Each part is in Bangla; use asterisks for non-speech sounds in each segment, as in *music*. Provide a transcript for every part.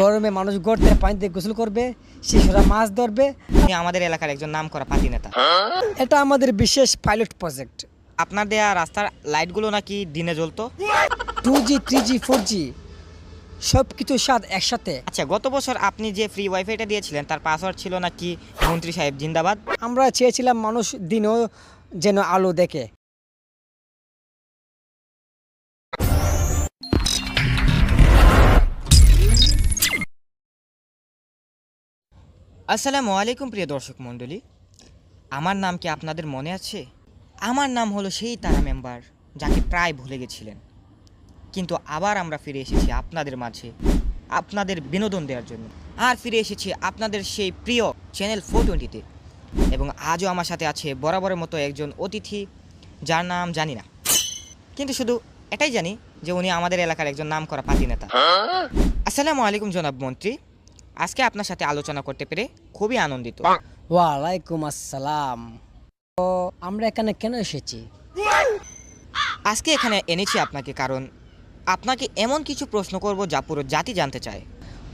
গরমে মানুষ গড়তে পানিতে গোসল করবে শিশুরা মাছ ধরবে। আমাদের এলাকার একজন নাম করা পাতি নেতা। এটা আমাদের বিশেষ পাইলট প্রজেক্ট আপনার দেয়া রাস্তার লাইটগুলো নাকি দিনে জ্বলতো? Two G three G four G সব কিছু স্বাদ একসাথে। আচ্ছা গত বছর আপনি যে ফ্রি ওয়াইফাইটা দিয়েছিলেন তার পাসওয়ার্ড ছিল নাকি মন্ত্রী সাহেব জিন্দাবাদ? আমরা চেয়েছিলাম মানুষ দিনও যেন আলো দেখে। আসসালামু আলাইকুম প্রিয় দর্শক মণ্ডলী। আমার নাম কি আপনাদের মনে আছে? আমার নাম হলো সেই তারা মেম্বার যাকে প্রায় ভুলে গেছিলেন। কিন্তু আবার আমরা ফিরে এসেছি আপনাদের মাঝে আপনাদের বিনোদন দেওয়ার জন্য। আর ফিরে এসেছি আপনাদের সেই প্রিয় চ্যানেল ফোর টোয়েন্টিতে এবং আজও আমার সাথে আছে বরাবরের মতো একজন অতিথি যার নাম জানি না। কিন্তু শুধু এটাই জানি যে উনি আমাদের এলাকার একজন নাম করা পাতি নেতা। আসসালামু আলাইকুম জনাব মন্ত্রী। আজকে আপনার সাথে আলোচনা করতে পেরে খুবই আনন্দিত। ওয়ালাইকুম আসসালাম। তো আমরা এখানে কেন এসেছি? আজকে এখানে এনেছি আপনাকে কারণ আপনাকে এমন কিছু প্রশ্ন করব যা পুরো জাতি জানতে চায়।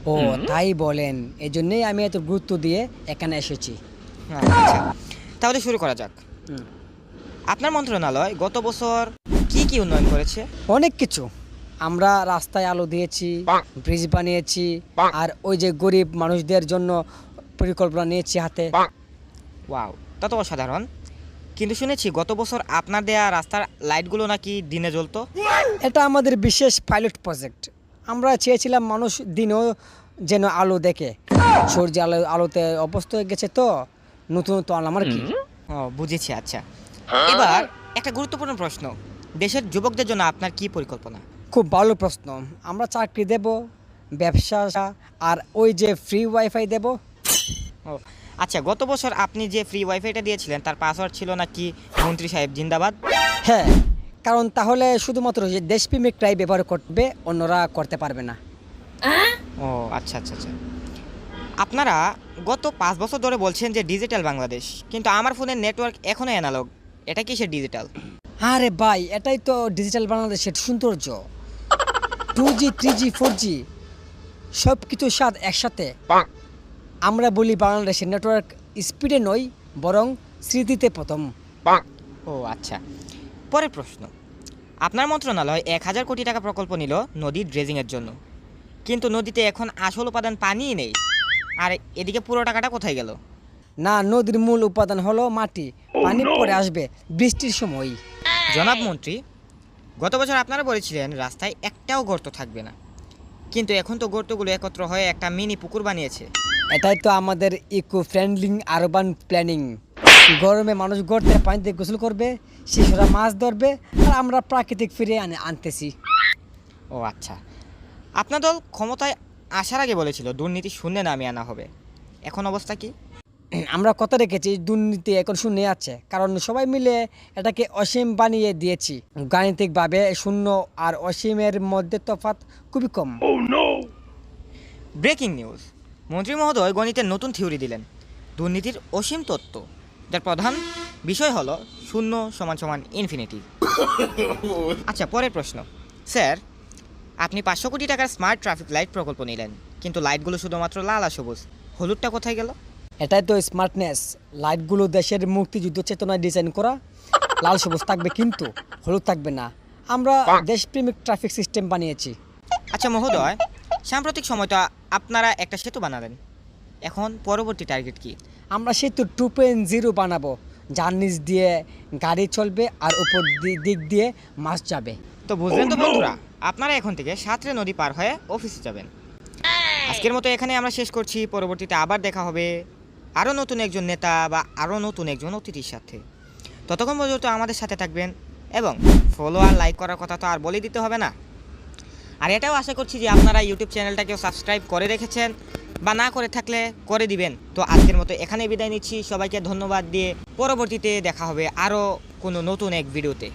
ও তাই বলেন। এই জন্যই আমি এত গুরুত্ব দিয়ে এখানে এসেছি। আচ্ছা তাহলে শুরু করা যাক। হুম। আপনার মন্ত্রণালয় গত বছর কি কি উন্নয়ন করেছে? অনেক কিছু। আমরা রাস্তায় আলো দিয়েছি ব্রিজ বানিয়েছি আর ওই যে গরিব মানুষদের জন্য পরিকল্পনা নিয়েছি হাতে। ওয়াও তা তো অসাধারণ। কিন্তু শুনেছি গত বছর আপনার দেয়া রাস্তার লাইটগুলো নাকি দিনে জ্বলতো? এটা আমাদের বিশেষ পাইলট প্রজেক্ট আমরা চেয়েছিলাম মানুষ দিনও যেন আলো দেখে। সূর্য আলো আলোতে অভ্যস্ত হয়ে গেছে তো নতুন নতুন আলো আমার কি ও বুঝেছি আচ্ছা। এবার একটা গুরুত্বপূর্ণ প্রশ্ন। দেশের যুবকদের জন্য আপনার কি পরিকল্পনা? খুব ভালো প্রশ্ন। আমরা চাকরি দেব ব্যবসা আর ওই যে ফ্রি ওয়াইফাই দেব। ও আচ্ছা গত বছর আপনি যে ফ্রি ওয়াইফাইটা দিয়েছিলেন তার পাসওয়ার্ড ছিল নাকি মন্ত্রী সাহেব জিন্দাবাদ? হ্যাঁ কারণ তাহলে শুধুমাত্র যে দেশপ্রেমিকরাই ব্যবহার করবে অন্যরা করতে পারবে না। ও আচ্ছা আচ্ছা আচ্ছা। আপনারা গত পাঁচ বছর ধরে বলছেন যে ডিজিটাল বাংলাদেশ কিন্তু আমার ফোনের নেটওয়ার্ক এখনও অ্যানালগ এটা কি সে ডিজিটাল আরে ভাই এটাই তো ডিজিটাল বাংলাদেশের সৌন্দর্য। Two G three G four G সব কিছু স্বাদ একসাথে। আমরা বলি বাংলাদেশের নেটওয়ার্ক স্পিডে নয় বরং স্মৃতিতে প্রথম। ও আচ্ছা। পরের প্রশ্ন। আপনার মন্ত্রণালয় এক হাজার কোটি টাকা প্রকল্প নিল নদীর ড্রেজিংয়ের জন্য। কিন্তু নদীতে এখন আসল উপাদান পানিই নেই। আর এদিকে পুরো টাকাটা কোথায় গেল? না নদীর মূল উপাদান হলো মাটি। পানি পরে আসবে বৃষ্টির সময়। জনাব মন্ত্রী গত বছর আপনারা বলেছিলেন রাস্তায় একটাও গর্ত থাকবে না। কিন্তু এখন তো গর্তগুলো একত্র হয়ে একটা মিনি পুকুর বানিয়েছে। এটাই তো আমাদের ইকো ফ্রেন্ডলি আরবান প্ল্যানিং গরমে মানুষ গড়তে পানিতে গোসল করবে শিশুরা মাছ ধরবে আর আমরা প্রাকৃতিক ফিরে আনে আনতেছি। ও আচ্ছা। আপনার দল ক্ষমতায় আসার আগে বলেছিল দুর্নীতি শূন্যে নামিয়ে আনা হবে। এখন অবস্থা কি? *clears throat* আমরা কথা রেখেছি দুর্নীতি এখন শূন্য আছে। কারণ সবাই মিলে এটাকে অসীম বানিয়ে দিয়েছি। গাণিতিকভাবে শূন্য আর অসীমের মধ্যে তফাৎ খুবই কম। Breaking news. মন্ত্রী মহোদয় গণিতের নতুন থিওরি দিলেন। দুর্নীতির অসীম তত্ত্ব। যার প্রধান বিষয় হলো শূন্য সমান সমান ইনফিনিটি। *laughs* আচ্ছা পরের প্রশ্ন। স্যার আপনি পাঁচশো কোটি টাকার স্মার্ট ট্রাফিক লাইট প্রকল্প নিলেন। কিন্তু লাইটগুলো শুধুমাত্র লাল আর সবুজ। হলুদটা কোথায় গেল? এটাই তো স্মার্টনেস লাইটগুলো দেশের মুক্তিযুদ্ধ চেতনায় ডিজাইন করা লাল সবুজ থাকবে কিন্তু হলুদ থাকবে না। আমরা দেশপ্রেমিক ট্রাফিক সিস্টেম বানিয়েছি। আচ্ছা মহোদয় সাম্প্রতিক সময়টা আপনারা একটা সেতু বানালেন। এখন পরবর্তী টার্গেট কি? আমরা সেতু টু পয়েন্ট জিরো বানাবো। যার নিচ দিয়ে গাড়ি চলবে আর উপর দি- দিক দিয়ে মাছ যাবে। তো বুঝলেন তো বন্ধুরা আপনারা এখন থেকে সাঁতরে নদী পার হয়ে অফিসে যাবেন। আজকের মতো এখানে আমরা শেষ করছি। পরবর্তীতে আবার দেখা হবে। আরও নতুন একজন নেতা বা আরও নতুন একজন অতিথির সাথে। ততক্ষণ পর্যন্ত আমাদের সাথে থাকবেন এবং ফলো আর লাইক করার কথা তো আর বলে দিতে হবে না। আর এটাও আশা করছি যে আপনারা ইউটিউব চ্যানেলটাকেও সাবস্ক্রাইব করে রেখেছেন বা না করে থাকলে করে দিবেন। তো আজকের মতো এখানে বিদায় নিচ্ছি। সবাইকে ধন্যবাদ দিয়ে পরবর্তীতে দেখা হবে আরও কোনো নতুন এক ভিডিওতে